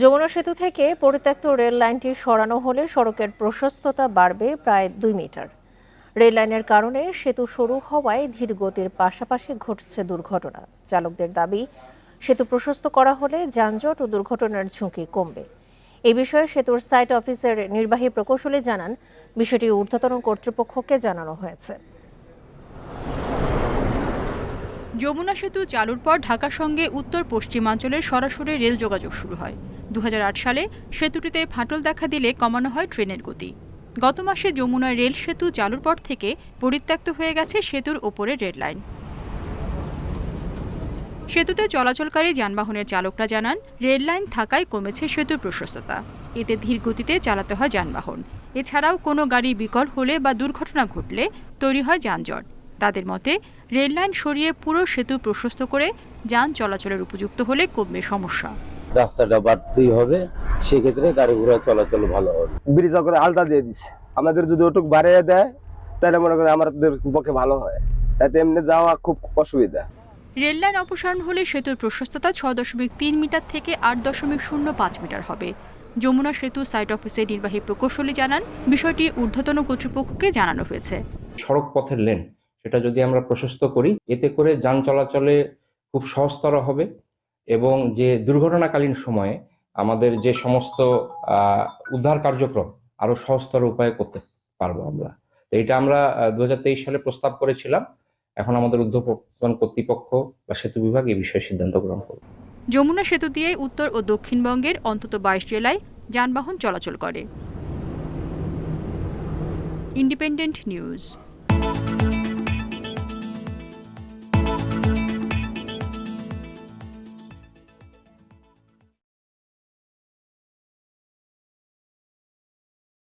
যমুনা সেতু থেকে পরিত্যক্ত রেল লাইনটি সরানো হলে সড়কের প্রশস্ততা বাড়বে প্রায় দুই মিটার। রেল লাইনের কারণে সেতু সরু হওয়ায় ধীর গতির পাশাপাশি ঘটছে দুর্ঘটনা। চালকদের দাবি, সেতু প্রশস্ত করা হলে যানজট ও দুর্ঘটনার ঝুঁকি কমবে। এ বিষয়ে সেতুর সাইট অফিসের নির্বাহী প্রকৌশলী জানান, বিষয়টি ঊর্ধ্বতন কর্তৃপক্ষকে জানানো হয়েছে। যমুনা সেতু চালুর পর ঢাকার সঙ্গে উত্তর পশ্চিমাঞ্চলের সরাসরি রেল যোগাযোগ শুরু হয়। দু হাজার আট সালে সেতুটিতে ফাটল দেখা দিলে কমানো হয় ট্রেনের গতি। গত মাসে যমুনা রেল সেতু চালুর পর থেকে পরিত্যক্ত হয়ে গেছে সেতুর ওপরে রেল লাইন। সেতুতে চলাচলকারী যানবাহনের চালকরা জানান রেল লাইন থাকায় কমেছে সেতুর প্রশস্ততা। এতে ধীর গতিতে চালাতে হয় যানবাহন। এছাড়াও কোনো গাড়ি বিকল হলে বা দুর্ঘটনা ঘটলে তৈরি হয় যানজট। তাদের মতে রেল লাইন সরিয়ে পুরো সেতু প্রশস্ত করে যান চলাচলের উপযুক্ত হলে কমবে সমস্যা। রাস্তাটা বাড়তেই হবে সেক্ষেত্রে গাড়ি ঘোড়া চলাচল ভালো হবে। ব্রিজ করে আলতা দিয়ে দিচ্ছে আমাদের যদি ওটুক বাড়িয়ে দেয় তাহলে মনে করি আমাদের পক্ষে ভালো হয়। তাতে এমনি যাওয়া খুব অসুবিধা। রেল লাইন অপসারণ হলে সেতুর প্রশস্ততা ছ দশমিক তিন মিটার থেকে আট দশমিক শূন্য পাঁচ মিটার হবে। যমুনা সেতু সাইট অফিসের নির্বাহী প্রকৌশলী জানান বিষয়টি ঊর্ধ্বতন কর্তৃপক্ষকে জানানো হয়েছে। সড়ক পথের লেন সেটা যদি আমরা প্রশস্ত করি এতে করে যান চলাচলে খুব সহজতর হবে। এবং যে দুর্ঘটনাকালীন সময়ে আমাদের যে সমস্ত উদ্ধার কার্যক্রম আরও সহজতর উপায়ে করতে পারব আমরা। তো এটা আমরা দুহাজার তেইশ সালে প্রস্তাব করেছিলাম। এখন আমাদের উদ্যোগন কর্তৃপক্ষ বা সেতু বিভাগ এই বিষয়ে সিদ্ধান্ত গ্রহণ করবে। যমুনা সেতু দিয়ে উত্তর ও দক্ষিণবঙ্গের অন্তত বাইশ জেলায় যানবাহন চলাচল করে। Independent news.